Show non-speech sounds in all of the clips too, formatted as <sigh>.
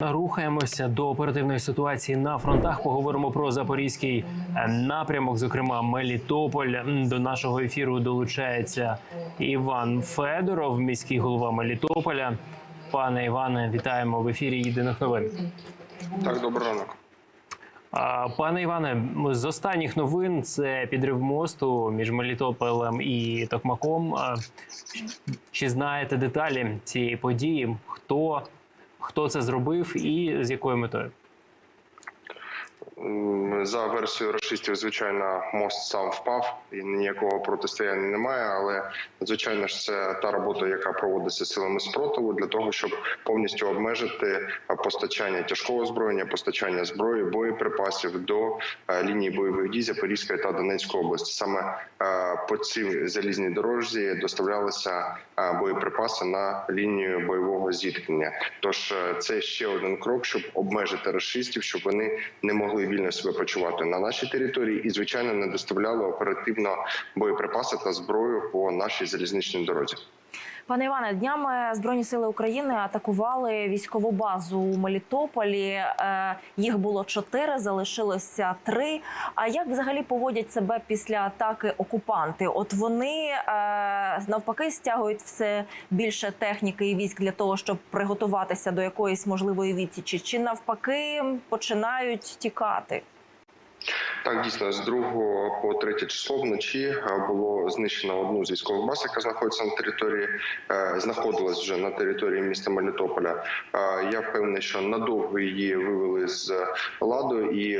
Рухаємося до оперативної ситуації на фронтах. Поговоримо про запорізький е, напрямок, зокрема Мелітополь. До нашого ефіру долучається Іван Федоров, міський голова Мелітополя. Пане Іване, вітаємо в ефірі Єдиних новин. Так, доброго ранку. А, Пане Іване, з останніх новин це підрив мосту між Мелітополем і Токмаком. Чи знаєте деталі цієї події? Хто, хто це зробив і з якою метою? За версією расистів, звичайно, мост сам впав і ніякого протистояння немає. Але звичайно ж це та робота, яка проводиться силами спротиву для того, щоб повністю обмежити постачання тяжкого озброєння, постачання зброї, боєприпасів до лінії бойових дій Запорізької та Донецької області. Саме по цій залізній дорожці доставлялися боєприпаси на лінію бойового зіткнення. Тож е, це ще один крок, щоб обмежити расистів, щоб вони не могли вільно себе почувати на нашій території і, звичайно, не доставляли оперативно боєприпаси та зброю по нашій залізничній дорозі. Пане Іване, днями Збройні сили України атакували військову базу у Мелітополі. Е, Їх було чотири, залишилося три. А як взагалі поводять себе після атаки окупанти? От вони е, навпаки стягують все більше техніки і військ для того, щоб приготуватися до якоїсь можливої відсічі, чи навпаки починають тікати? Так, дійсно, з 2 по 3 число вночі е, було знищено одну з військових баз, яка знаходиться на території, е, знаходилась вже на території міста Мелітополя. Е, Я впевнений, що надовго її вивели з ладу, і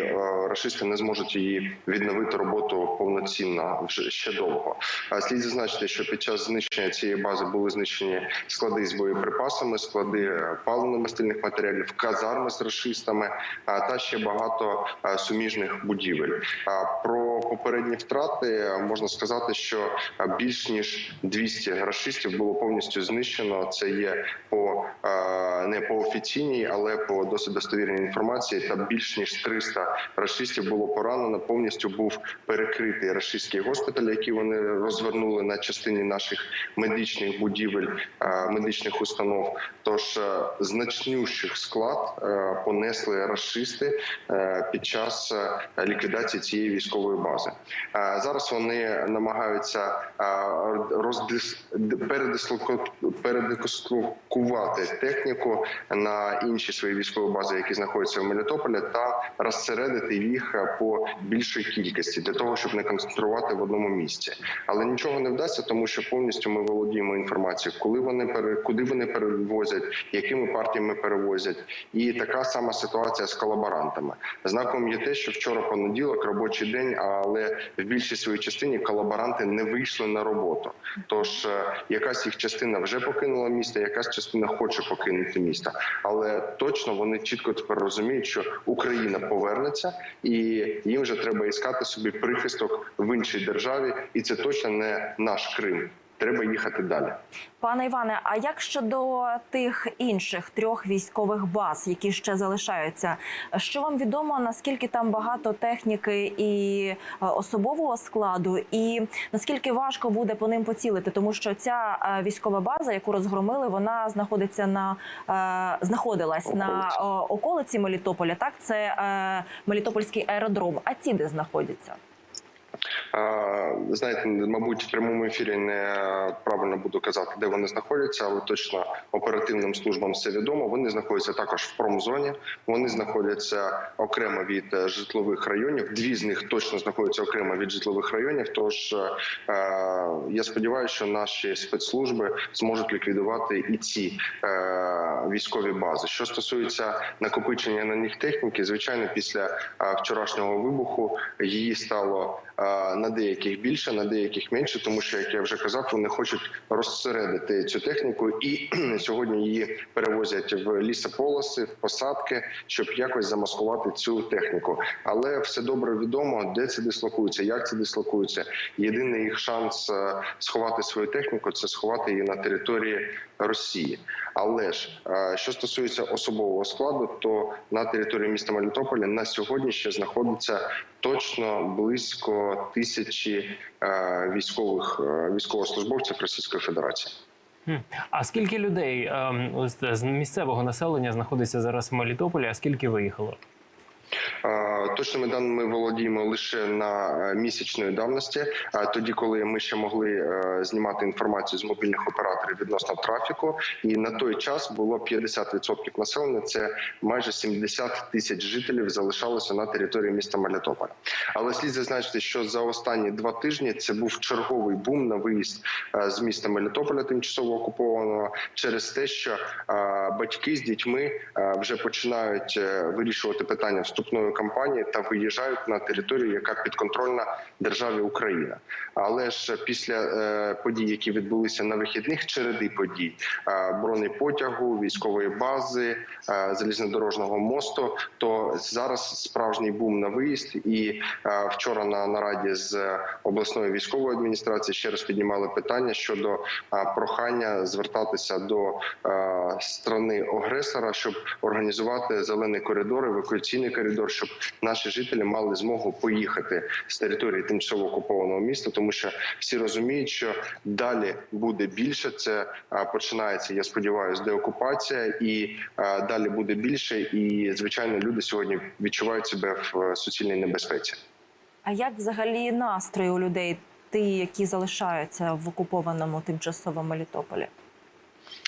рашисти не зможуть її відновити роботу повноцінно вже ще довго. Слід зазначити, що під час знищення цієї бази були знищені склади з боєприпасами, склади паливно-мастильних матеріалів, казарми з рашистами, та ще багато суміжних будівель. А Про попередні втрати е, можна сказати, що е, більш ніж 200 рашистів було повністю знищено. Це є по е, не по офіційній, але по досить достовірній інформації. Та більш ніж 300 рашистів було поранено. Повністю був перекритий рашистський госпіталь, який вони розвернули на частині наших медичних будівель, медичних установ. Тож значнющих склад понесли рашисти під час ліквідації цієї військової бази. Е, Зараз вони намагаються е, роздис... передислоку- передислокувати техніку на інші свої військові бази, які знаходяться в Мелітополі, та розсередити їх е, по більшій кількості для того, щоб не концентрувати в одному місці. Але нічого не вдасться, тому що повністю ми володіємо інформацією, коли вони куди вони перевозять, якими партіями перевозять, і така сама ситуація з колаборантами. Знаком є те, що вчора понеділок, робочий день, але в більшій своїй частині колаборанти не вийшли на роботу. Тож е, якась їх частина вже покинула місто, якась частина хоче покинути місто. Але точно вони чітко тепер розуміють, що Україна повернеться, і їм вже треба іскати собі прихисток в іншій державі, і це точно не наш Крим. Треба їхати далі. Пане Іване, а як щодо тих інших трьох військових баз, які ще залишаються, що вам відомо, наскільки там багато техніки і е, особового складу, і наскільки важко буде по ним поцілити, тому що ця е, військова база, яку розгромили, вона знаходиться на е, знаходилась на е, околиці Мелітополя. Так, це Мелітопольський аеродром. А ці де знаходяться? Знаєте, мабуть, в прямому ефірі не правильно буду казати, де вони знаходяться, але точно оперативним службам все відомо. Вони знаходяться також в промзоні. Вони знаходяться окремо від е, житлових районів. Дві з них точно знаходяться окремо від житлових районів. Тож е, я сподіваюся, що наші спецслужби зможуть ліквідувати і ці е, військові бази. Що стосується накопичення на них техніки, звичайно, після е, вчорашнього вибуху її стало е, на деяких більше, на деяких менше, тому що як я вже казав, вони хочуть розсередити цю техніку, і <clears throat> сьогодні її перевозять в лісополоси, в посадки, щоб якось замаскувати цю техніку. Але все добре відомо, де це дислокується, як це дислокується. Єдиний їх шанс е, сховати свою техніку це сховати її на території Росії. Але ж е, що стосується особового складу, то на території міста Мелітополя на сьогодні ще знаходиться точно близько тисячі е, військових е, військовослужбовців Російської Федерації. А скільки людей ем, з місцевого населення знаходиться зараз в Мелітополі, а скільки виїхало? Точними даними володіємо лише на е, місячної давності. Тоді, коли ми ще могли е, знімати інформацію з мобільних операторів відносно трафіку, і на той час було 50% населення. Це майже 70 тисяч жителів залишалося на території міста Мелітополя. Але слід зазначити, що за останні два тижні це був черговий бум на виїзд е, з міста Мелітополя, тимчасово окупованого, через те, що батьки з дітьми вже починають вирішувати питання вступної кампанії та виїжджають на територію, яка підконтрольна державі Україна. Але ж після е, подій, які відбулися на вихідних, череди подій е, бронепотягу, військової бази, е, залізнодорожного мосту, то зараз справжній бум на виїзд. І вчора на нараді з обласної військової адміністрації ще раз піднімали питання щодо прохання звертатися до сторони агресора, щоб організувати зелений коридор, евакуаційний коридор, щоб наші жителі мали змогу поїхати з території тимчасово окупованого міста, тому що всі розуміють, що далі буде більше. Це починається. Я сподіваюся, деокупація, і далі буде більше. І звичайно, люди сьогодні відчувають себе в е, суцільній небезпеці. А як взагалі настрої у людей, ті, які залишаються в окупованому тимчасово Мелітополі?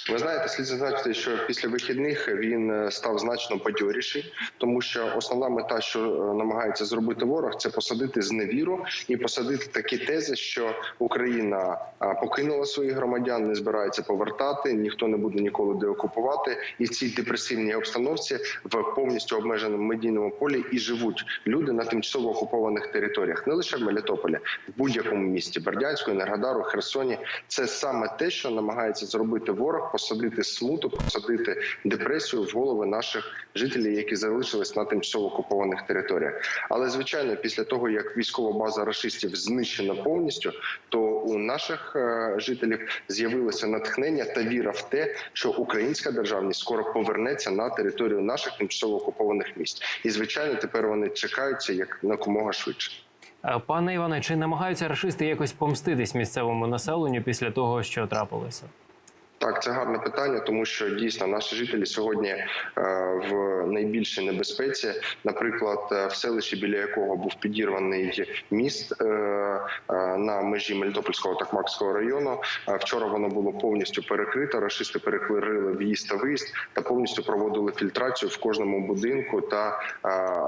Ви знаєте, слід зазначити, що після вихідних він е, став значно бадьоріший, тому що основна мета, що е, намагається зробити ворог, це посадити зневіру і посадити такі тези, що Україна покинула своїх громадян, не збирається повертати, ніхто не буде ніколи деокупувати, і в цій депресивній обстановці в повністю обмеженому медійному полі і живуть люди на тимчасово окупованих територіях, не лише в Мелітополі, в будь-якому місті. Бердянську, Енергодару, Херсоні. Це саме те, що намагається зробити ворог, посадити смуту, посадити депресію в голови наших жителів, які залишились на тимчасово окупованих територіях. Але звичайно, після того як військова база рашистів знищена повністю, то у наших е, жителів з'явилося натхнення та віра в те, що українська державність скоро повернеться на територію наших тимчасово окупованих місць. І звичайно, тепер вони чекаються як накомога швидше. Е, Пане Іване, чи намагаються рашисти якось помститись місцевому населенню після того, що трапилося? Так, це гарне питання, тому що дійсно наші жителі сьогодні е, в найбільшій небезпеці. Наприклад, е, в селищі, біля якого був підірваний міст е, на межі Мелітопольського та Хмакського району. Вчора воно було повністю перекрито. Рашисти перекрили в'їзд та виїзд та повністю проводили фільтрацію в кожному будинку. Та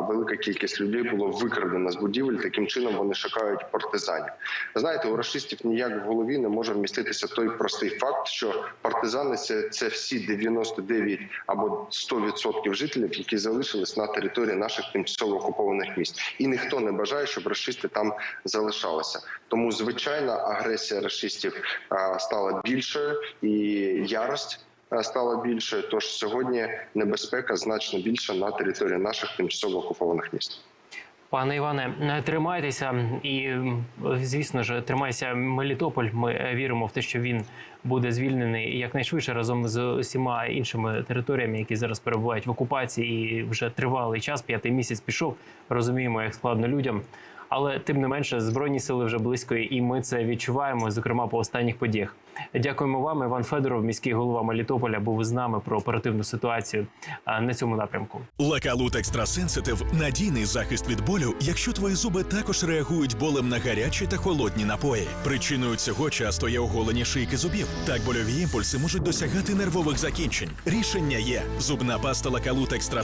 велика кількість людей було викрадено з будівель. Таким чином вони шукають партизанів. Знаєте, у рашистів ніяк в голові не може вміститися той простий факт, що партизани це, це всі 99 або 100% жителів, які залишились на території наших тимчасово окупованих міст, і ніхто не бажає, щоб рашисти там залишалися. Тому звичайна агресія рашистів а, стала більшою і ярость. Стала більшою, тож сьогодні небезпека значно більша на території наших тимчасово окупованих міст. Пане Іване, е, тримайтеся і, звісно ж, тримайся Мелітополь. Ми е, віримо в те, що він буде звільнений якнайшвидше разом з усіма іншими територіями, які зараз перебувають в окупації, і вже тривалий час, п'ятий місяць пішов. Розуміємо, як складно людям. Але тим не менше, збройні сили вже близько, і ми це відчуваємо, зокрема по останніх подіях. Дякуємо вам, Іван Федоров, міський голова Мелітополя, був з нами про оперативну ситуацію на цьому напрямку. Лакалут Екстрасенситив – надійний захист від болю, якщо твої зуби також реагують болем на гарячі та холодні напої. Причиною цього часто є оголені шийки зубів. Так больові імпульси можуть досягати нервових закінчень. Рішення є зубна паста Лакалут Екстрасенситив